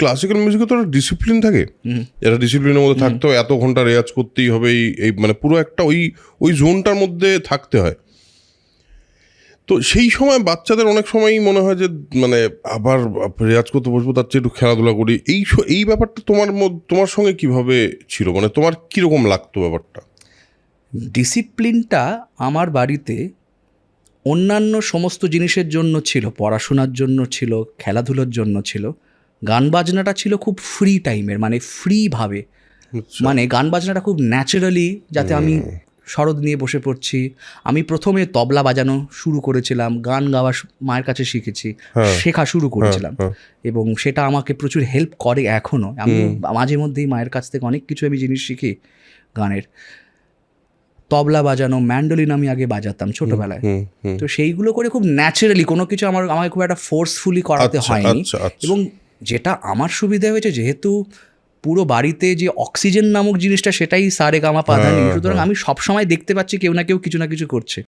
Classical মিউজিকে তো একটা ডিসিপ্লিন থাকে। এটা ডিসিপ্লিনের মধ্যে থাকতে হয় এত ঘণ্টা রেয়াজ করতেই হবে এই এই মানে পুরো একটা ওই ওই জোনটার মধ্যে থাকতে হয়। তো সেই সময় বাচ্চাদের অনেক সময়ই মনে হয় যে মানে আবার রেয়াজ করতে বসবো তার চেয়ে একটু খেলাধুলা করি। এই এই ব্যাপারটা তোমার তোমার সঙ্গে কীভাবে ছিল? মানে তোমার কীরকম লাগতো ব্যাপারটা? ডিসিপ্লিনটা আমার বাড়িতে অন্যান্য সমস্ত জিনিসের জন্য ছিল পড়াশোনার জন্য ছিল খেলাধুলোর জন্য ছিল। গান বাজনাটা ছিল খুব ফ্রি টাইমের মানে ফ্রিভাবে মানে গান বাজনাটা খুব ন্যাচারালি যাতে আমি শরদ নিয়ে বসে পড়ছি। আমি প্রথমে তবলা বাজানো শুরু করেছিলাম গান গাওয়া মায়ের কাছে শিখেছি শেখা শুরু করেছিলাম। হ্যাঁ। এবং সেটা আমাকে প্রচুর হেল্প করে এখনও আমি মাঝে মধ্যেই মায়ের কাছ থেকে অনেক কিছু আমি জিনিস শিখি গানের। তবলা বাজানো ম্যান্ডোলিন আমি আগে বাজাতাম ছোটবেলায়। তো সেইগুলো করে খুব ন্যাচারালি কোনো কিছু আমার আমাকে খুব একটা ফোর্সফুলি করাতে আচ্ছা, হয়নি। আচ্ছা, আচ্ছা। এবং যেটা আমার সুবিধা হয়েছে যেহেতু পুরো বাড়িতে যে অক্সিজেন নামক জিনিসটা সেটাই সারে গামা পাধানি হ্যাঁ, সুতরাং আমি সবসময় দেখতে পাচ্ছি কেউ না কেউ কিছু না কিছু করছে।